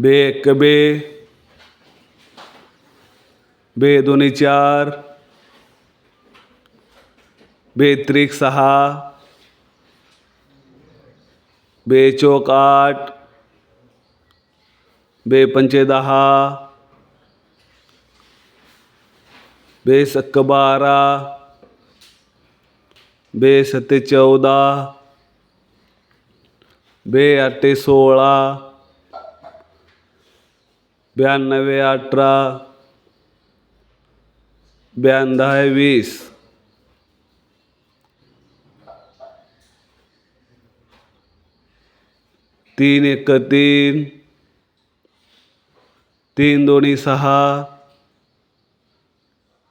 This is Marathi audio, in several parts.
बे एक बे. बे दोन्ही चार. बे त्रिक सहा. बे चोक आठ. बे पंचे दहा. बे सक्क बारा. बे सत्ते चौदा. बे आठे सोळा. ब्याण्णवे अठरा. ब्याण्णव वीस. तीन एक तीन. तीन दोन्ही सहा.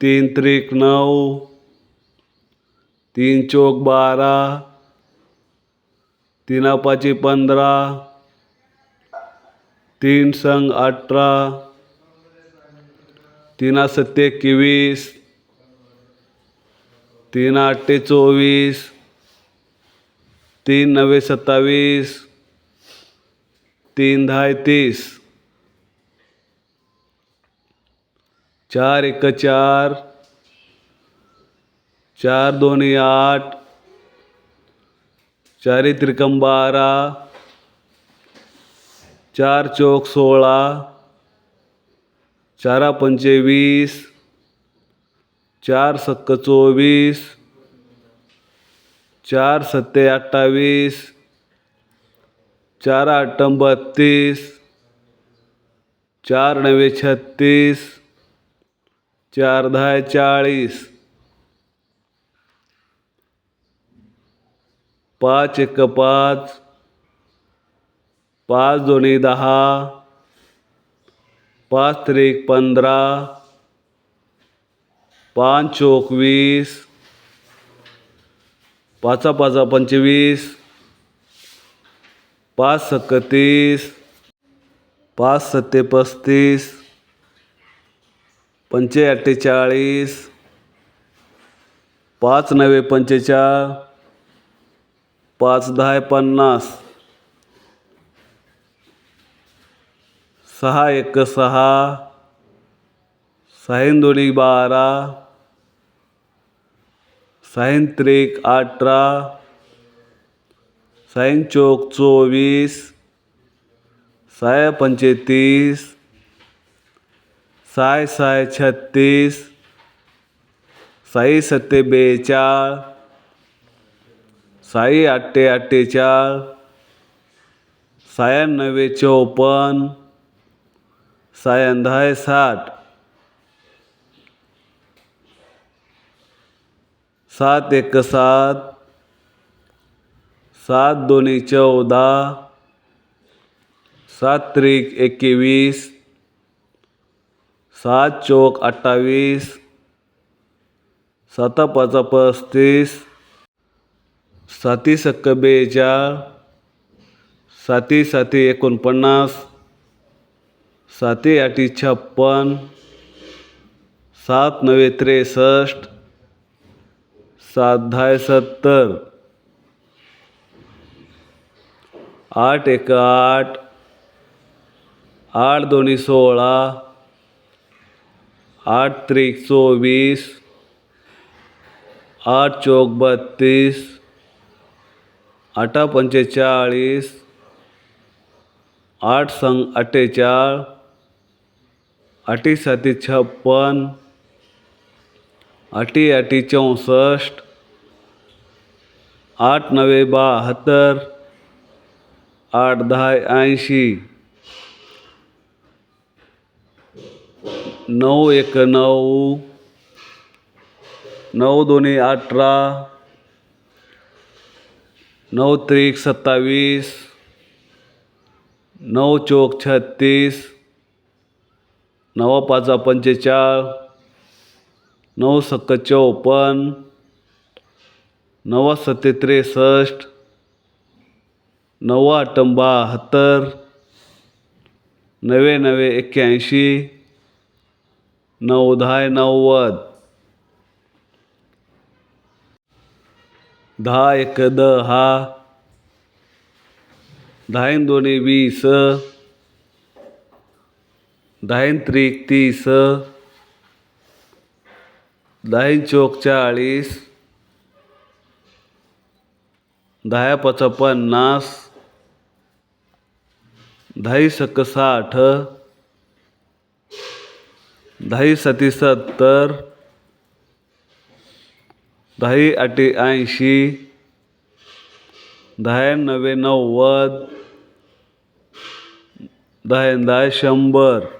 तीन त्रिक नऊ. तीन चोक बारा. तीन पाची पंधरा. तीन संग अठरा तीन सत्ते एकवीस तीन आठे चोवीस तीन नवे सत्तावीस तीन दहा तीस. चार एक चार चार दोन्ही आठ चारी त्रिकम बारा चार चौक सोळा चारा पंचे वीस चार सक्क चोवीस चार सत्ते अठ्ठावीस चार आठ बत्तीस चार नवे छत्तीस चार दहा चाळीस पाच एक पाच पाच दोन्ही दहा. पाच त्रिक पंधरा. पाच चोक वीस पाचा पाचा पंचवीस. पाच सक्क तीस पाच सत्ते पस्तीस. पंचे अठ्ठेचाळीस पाच नवे पंचेचाळ. पाच दहा पन्नास. सहा एक सहा साहेन दोन्ही बारा साहीन त्रिक अठरा साईन चौक चोवीस साय पंचेतीस साय साय छत्तीस साई सत्ते बेचाळ साई आठे अठ्ठेचाळ नव्वे चौपन्न सायंधाय साठ. सात एक सात. सात दोन्ही चौदा. सात त्रिक एकवीस. सात चौक अठ्ठावीस. साता पाच पस्तीस. साती सक्क बेचाळ साती साती एकोणपन्नास. साती आठी छप्पन सात नवे त्रेसष्ट सात दहा सत्तर आठ एक आठ आठ दोन्ही सोळा आठ त्रिक चोवीस आठ चौक बत्तीस आठा पंचेचाळीस आठ संग अठ्ठेचाळ आठी साती छप्पन अटी अटी चौसष्ट आठ नवे बहात्तर आठ दहा ऐंशी नऊ एक नऊ नऊ दोन्ही अठरा नऊ त्रिक सत्तावीस नऊ चौक छत्तीस नऊ पाचा पंचेचाळ नऊ सक्क चौपन्न नवा सत्ते त्रेसष्ट नव्वा आठ बहात्तर नवे नवे एक्क्याऐंशी नऊ दहा नव्वद दहा एक दहा दहा दोन्ही वीस. दहाईन त्रिक तीस दहाईन चौक चाळीस दहा पच पन्नास दहाई सक साठ दहाई सती सत्तर दहाई आठी ऐंशी दहा नव्वे नव्वद दहा दहा शंभर.